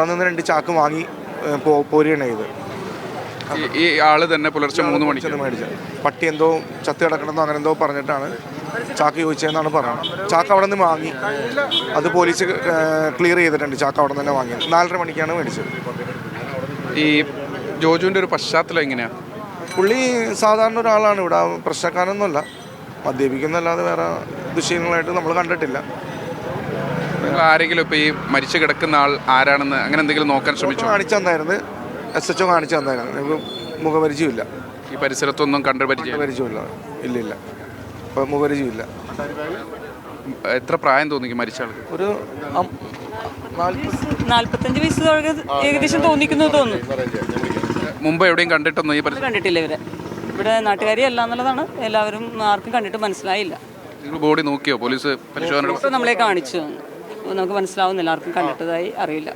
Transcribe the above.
അവിടെ നിന്ന് രണ്ട് ചാക്ക് വാങ്ങി പോരുകയാണ് ചെയ്ത് ഈ- ആൾ തന്നെ പുലർച്ചെ മൂന്ന് മണിക്ക്. മേടിച്ചത് പട്ടി എന്തോ ചത്ത് കിടക്കണമെന്നോ അങ്ങനെ എന്തോ പറഞ്ഞിട്ടാണ് ചാക്ക് ചോദിച്ചതെന്നാണ് പറഞ്ഞത്. ചാക്ക് അവിടെ നിന്ന് വാങ്ങി. അത് പോലീസ് ക്ലിയർ ചെയ്തിട്ടുണ്ട്. ചാക്ക് അവിടെ നിന്ന് തന്നെ വാങ്ങിയത്. നാലര മണിക്കാണ് മേടിച്ചത്. ഈ ജോജുവിന്റെ ഒരു പശ്ചാത്തലം എങ്ങനെയാ? പുള്ളി സാധാരണ ഒരാളാണ് ഇവിടെ. പ്രശ്നക്കാരൊന്നുമല്ല മദ്യപിക്കുന്നല്ലാതെ വേറെ ദുഷ്യങ്ങളായിട്ട് നമ്മൾ കണ്ടിട്ടില്ല. നിങ്ങൾ ആരെങ്കിലും ഇപ്പൊ ഈ മരിച്ചു കിടക്കുന്ന ആൾ ആരാണെന്ന് അങ്ങനെ എന്തെങ്കിലും നോക്കാൻ ശ്രമിച്ചു? കാണിച്ചു തന്നായിരുന്നു. എസ് എച്ച് ഒ കാണിച്ചു തന്നായിരുന്നു. മുഖപരിചയമില്ല. ഈ പരിസരത്തൊന്നും കണ്ടു പരിചയം മുഖപരിചയമില്ല. ഇല്ല ഇല്ല അപ്പോൾ മുഖപരിചയമില്ല. എത്ര പ്രായം തോന്നിക്കും മരിച്ച ആൾക്ക്? ഒരു അം- നാല്പത് നാല്പത്തഞ്ച് വയസ്സ് തൊഴ- ഏകദേശം തോന്നിക്കുന്നു തോന്നുന്നു. മുമ്പ് എവിടെയും കണ്ടിട്ടൊന്നും ഈ പരിസരം കണ്ടിട്ടില്ല ഇവരെ. ഇവിടെ നാട്ടുകാരി അല്ല എന്നുള്ളതാണ്. എല്ലാവരും ആർക്കും കണ്ടിട്ട് മനസ്സിലായില്ല. നിങ്ങൾ ബോഡി നോക്കിയോ? പോലീസ് പരിശോധന ഇപ്പൊ നമ്മളെ കാണിച്ചു തന്നു. നമുക്ക് മനസ്സിലാവുന്നില്ല ആർക്കും കണ്ടിട്ടതായി അറിയില്ല.